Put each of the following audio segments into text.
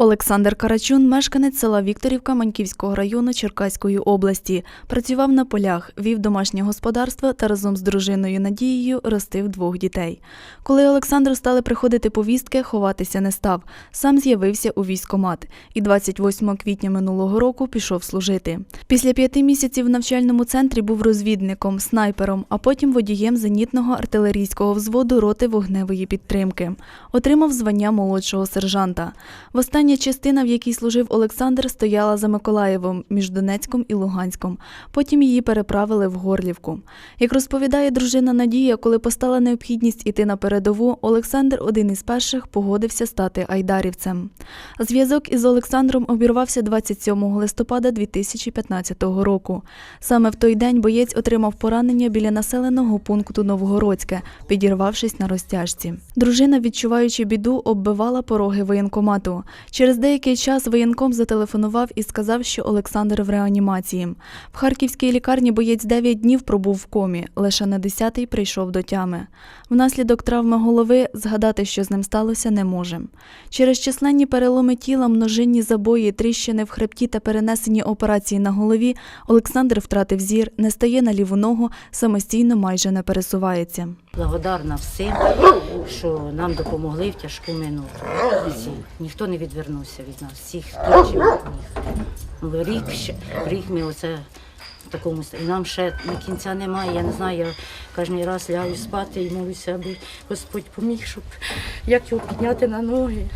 Олександр Карачун, мешканець села Вікторівка Маньківського району Черкаської області, працював на полях, вів домашнє господарство та разом з дружиною Надією ростив двох дітей. Коли Олександру стали приходити повістки, ховатися не став. Сам з'явився у військкомат і 28 квітня минулого року пішов служити. Після п'яти місяців в навчальному центрі був розвідником, снайпером, а потім водієм зенітного артилерійського взводу роти вогневої підтримки. Отримав звання молодшого сержанта. Остання частина, в якій служив Олександр, стояла за Миколаєвом між Донецьком і Луганськом. Потім її переправили в Горлівку. Як розповідає дружина Надія, коли постала необхідність іти на передову, Олександр один із перших погодився стати айдарівцем. Зв'язок із Олександром обірвався 27 листопада 2015 року. Саме в той день боєць отримав поранення біля населеного пункту Новгородське, підірвавшись на розтяжці. Дружина, відчуваючи біду, оббивала пороги воєнкомату. Через деякий час воєнком зателефонував і сказав, що Олександр в реанімації. В харківській лікарні боєць 9 днів пробув в комі, лише на 10-й прийшов до тями. Внаслідок травми голови згадати, що з ним сталося, не може. Через численні переломи тіла, множинні забої, тріщини в хребті та перенесені операції на голові, Олександр втратив зір, не стає на ліву ногу, самостійно майже не пересувається. Благодарна всім, що нам допомогли в тяжку минуту. Всі. Ніхто не відвернувся від нас, всіх хто. Ну, Рік, ще- рік ми оце в такому стані. І нам ще на кінця немає. Я не знаю, я кожен раз лягаю спати і молюся, аби Господь поміг, щоб як його підняти на ноги.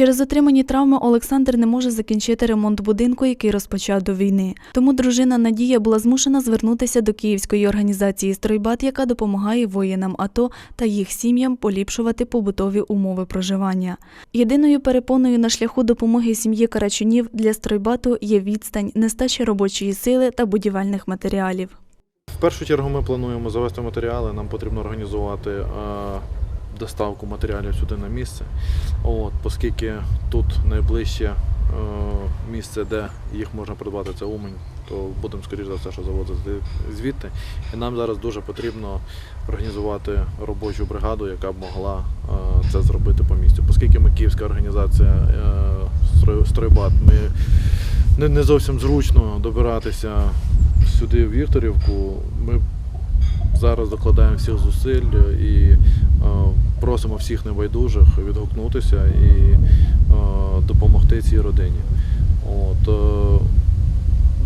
Через отримані травми Олександр не може закінчити ремонт будинку, який розпочав до війни. Тому дружина Надія була змушена звернутися до київської організації Стройбат, яка допомагає воїнам АТО та їх сім'ям поліпшувати побутові умови проживання. Єдиною перепоною на шляху допомоги сім'ї Карачунів для стройбату є відстань, нестача робочої сили та будівельних матеріалів. В першу чергу ми плануємо завести матеріали. Нам потрібно організувати е, доставку матеріалів сюди на місце. От, оскільки тут найближче е, місце, де їх можна придбати, це Умань, то будемо скоріш за все, що завозити звідти. І нам зараз дуже потрібно організувати робочу бригаду, яка б могла е, це зробити по місцю. Оскільки ми київська організація е, Стройбат, ми не, зовсім зручно добиратися сюди, в Вікторівку. Ми зараз докладаємо всіх зусиль і просимо всіх небайдужих відгукнутися і е, допомогти цій родині. От, е,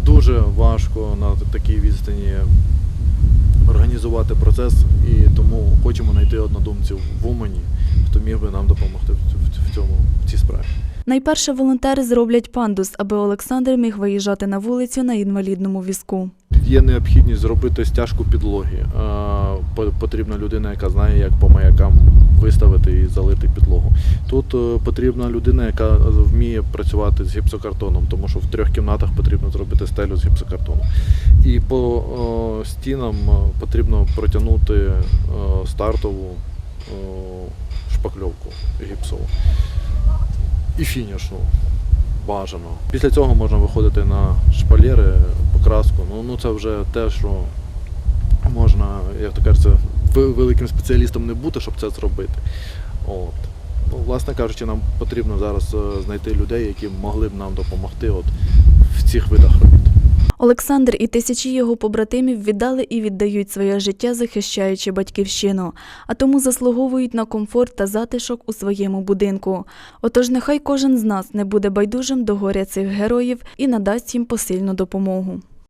дуже важко на такій відстані організувати процес, і тому хочемо знайти однодумців в Умані, міг би нам допомогти в, в, в цьому в цій справі. Найперше волонтери зроблять пандус, аби Олександр міг виїжджати на вулицю на інвалідному візку. Є необхідність зробити стяжку підлоги. Потрібна людина, яка знає, як по маякам виставити і залити підлогу. Тут е, потрібна людина, яка вміє працювати з гіпсокартоном, тому що в трьох кімнатах потрібно зробити стелю з гіпсокартону. І по е, стінам е, потрібно протягнути стартову шпакльовку гіпсову і фінішну бажано. Після цього можна виходити на шпалери, покраску. Ну, ну це вже те, що можна, як то кажеться, великим спеціалістом не бути, щоб це зробити. От. Ну, власне кажучи, нам потрібно зараз е, знайти людей, які могли б нам допомогти от, в цих видах робіт. Олександр і тисячі його побратимів віддали і віддають своє життя, захищаючи батьківщину, а тому заслуговують на комфорт та затишок у своєму будинку. Отож, нехай кожен з нас не буде байдужим до горя цих героїв і надасть їм посильну допомогу.